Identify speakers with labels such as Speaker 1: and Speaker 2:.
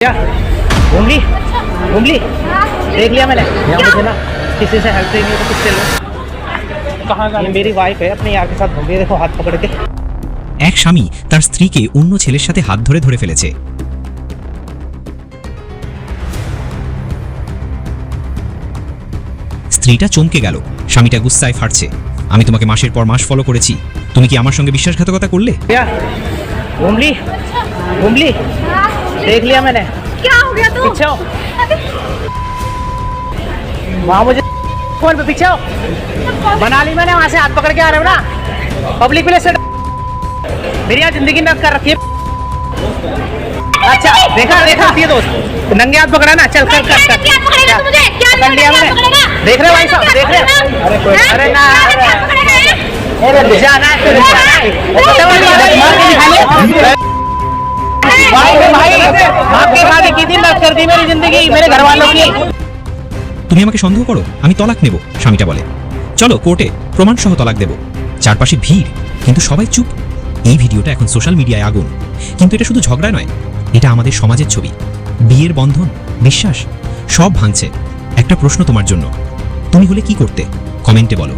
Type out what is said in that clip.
Speaker 1: क्या घूम ली घूम ली देख लिया मैंने यहाँ मुझे ना किसी से हेल्प चाहिए तो कुछ ले लो कहाँ ये मेरी वाइफ है अपने यार के साथ घूम रही है देखो हाथ पकड़ के
Speaker 2: এক স্বামী তার স্ত্রীকে অন্য ছেলের সাথে হাত ধরে ধরে ফেলেছে স্ত্রীটা চমকে গেল স্বামীটা গুস্সায় ফাটছে আমি তোমাকে মাসের পর মাস ফলো করেছি তুমি কি আমার সঙ্গে বিশ্বাসঘাতকতা করলে
Speaker 1: क्या घूम ली? घूम ली? देख लिया मैंने।
Speaker 3: क्या हो गया तू?
Speaker 1: पीछे आओ। वहाँ मुझे फ़ोन पे पीछे आओ। बना ली मैंने वहाँ से हाथ पकड़ के आ रहे हो ना? पब्लिक प्लेस से मेरी यहाँ ज़िंदगी नक कर रखी है। अच्छा देखा देखा ये दोस्त। नंगे हाथ पकड़ा ना चल कर कर कर लिया मैंने देख रहे भाई साहब देख रहे अरे कोई अरे ना जाना भाई भाई भाग के खाने की थी नक कर दी मेरी जिंदगी मेरे घर वालों की
Speaker 2: তুমি আমাকে সন্দেহ করো আমি তলাক নেব স্বামীটা বলে চলো কোর্টে প্রমাণ সহ তলাক দেব চারপাশে ভিড় কিন্তু সবাই চুপ এই ভিডিওটা এখন সোশ্যাল মিডিয়ায় আগুন কিন্তু এটা শুধু ঝগড়া নয় এটা আমাদের সমাজের ছবি বিয়ের বন্ধন বিশ্বাস সব ভাঙছে একটা প্রশ্ন তোমার জন্য তুমি হলে কি করতে কমেন্টে বলো